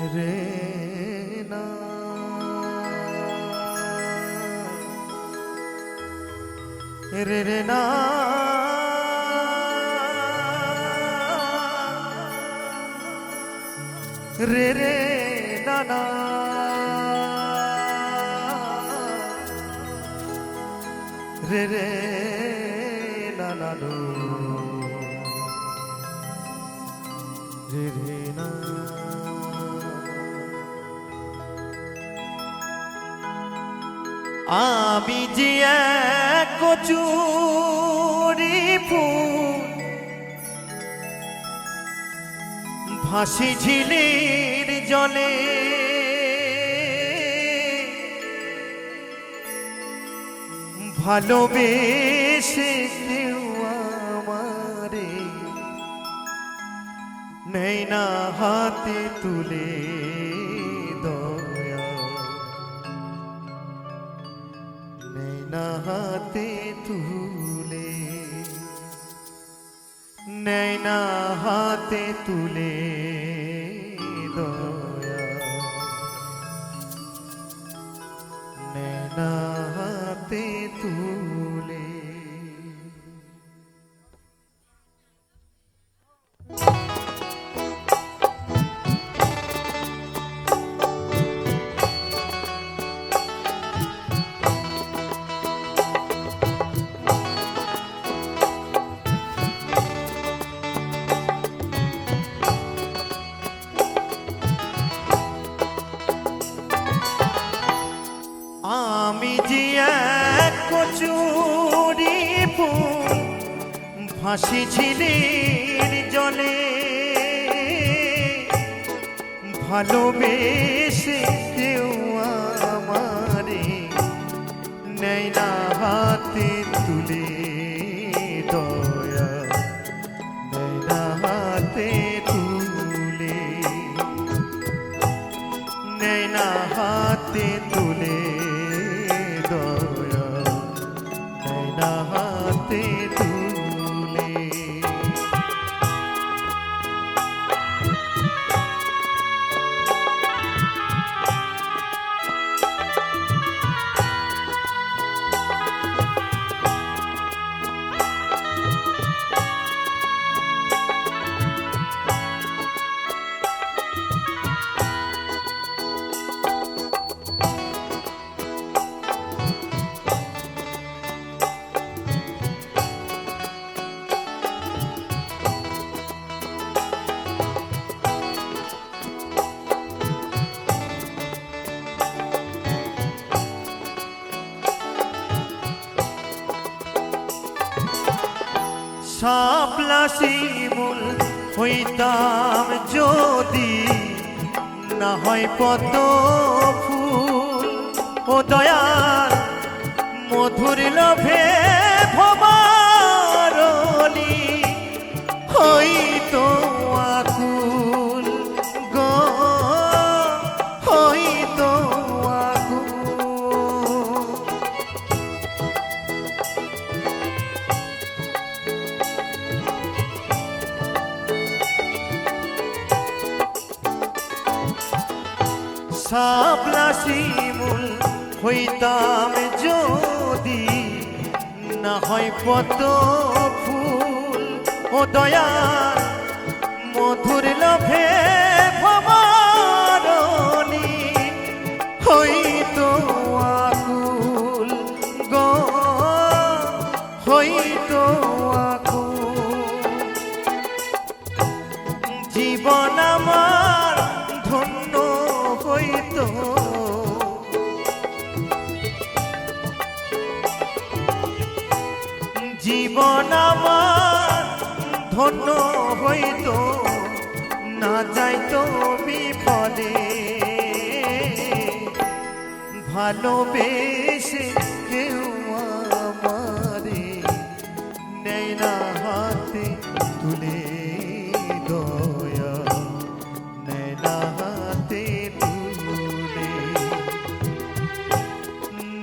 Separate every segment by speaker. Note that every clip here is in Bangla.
Speaker 1: রে না রে রে না রে রে না না রে রে না না নো রে রে না আমি যে কচুরি ফুল ভাসি ঝিলির জলে। ভালোবেসে কেউ আমারে নেই না হাতে তুলে। হাতে তুলে নেই না হাতে তুলে। ভাসি ঝিলির জলে। ভালোবেসে কেউ আমারে নেই না হাতে তুলে। শিমুল হইতাম যদি না হয় পত ফুল ও দয়াল মধুর লোভে ভবারলি হইতো হয় পদ্ম ফুল ও দয়াল মধুর লোভে ভবারণী হইতো আকুল গো। হইতো আকুল। জীবন আমার ধন্য হইতো, না যাইতো বিফলে ভালোবেসে কেউ আমারে নেই না হাতে, তুলে দয়া। নেই না হাতে, তুলে।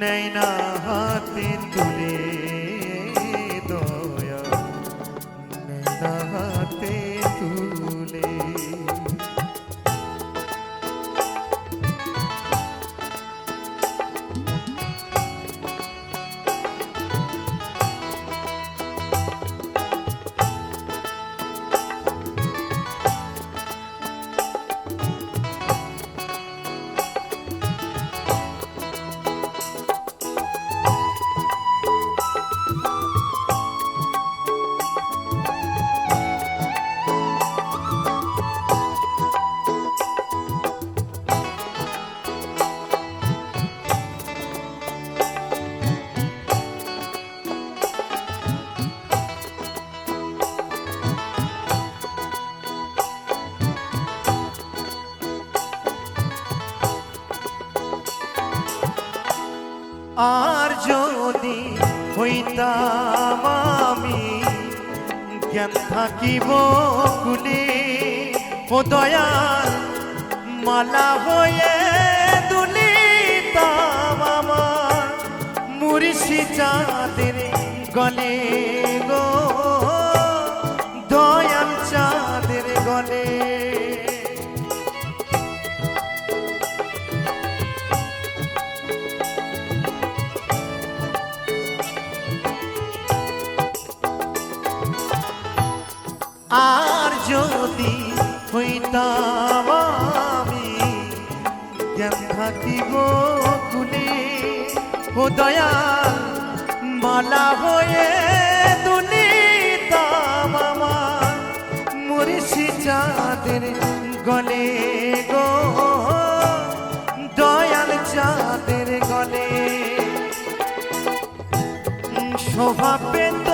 Speaker 1: নেই না হাতে, তুলে আর যদি হইতাম আমি, জ্ঞান থাকিব কুলি ও দয়াল, মালা হয়ে দুলিতাম আমার মুরিশি চাঁদের গলে গো। আর যদি হইতাম আমি, জ্ঞান থাকিব কুলে ও দয়াল, মালা হয়ে মুরিশি চাঁদের গলে গো। দয়াল চাঁদের গলে। শোভা পেত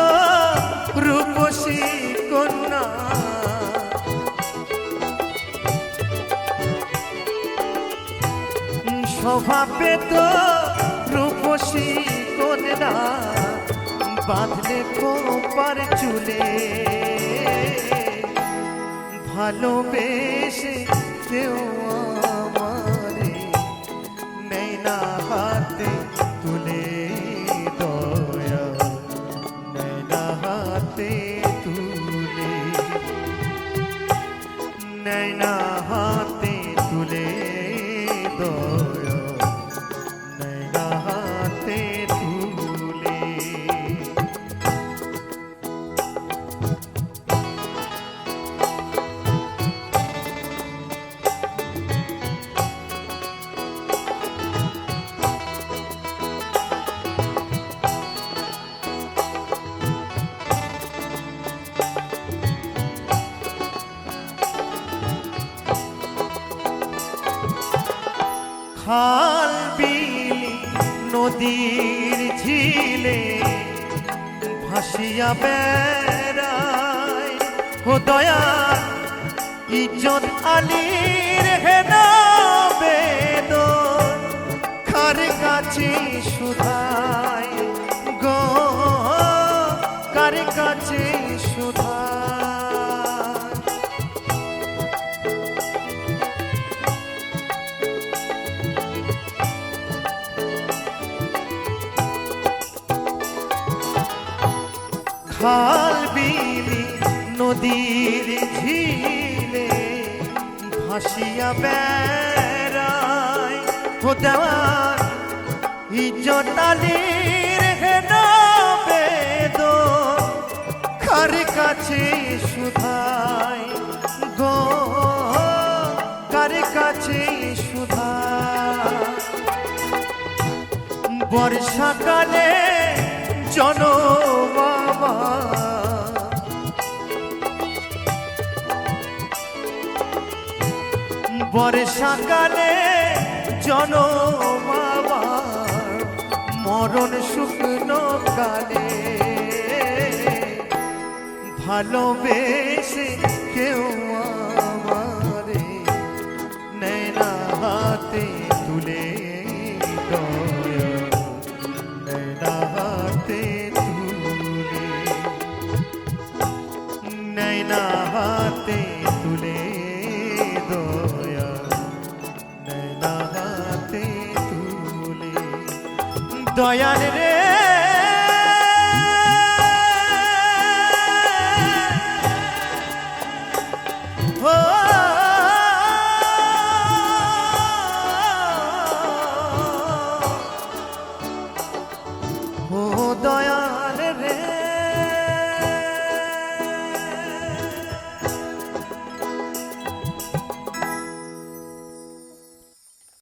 Speaker 1: শোভা পেত রূপসী কন্যা বাঁধলে কোপার চুলে। ভালোবেসে কেউ আমারে নেই না। খাল বিলি নদীর ঝিলে ভাসিয়া বেড়ায়। ও দয়া ইজ্জত আলীর হেনা বেদ খার কাছে সুধায় খাল বিলি, নদীর ঝিলে ভাসিয়া বেড়ায়। ও দেওয়ার ইজ্জতালির হেন বেদ খার কাছে সুধাই গো? কার কাছে সুধাই বর্ষাকালে জন বাবা বর্ষাকালে জন বাবা মরণ শুকনো কালে। ভালোবেসে কেউ দয়াল রে। ও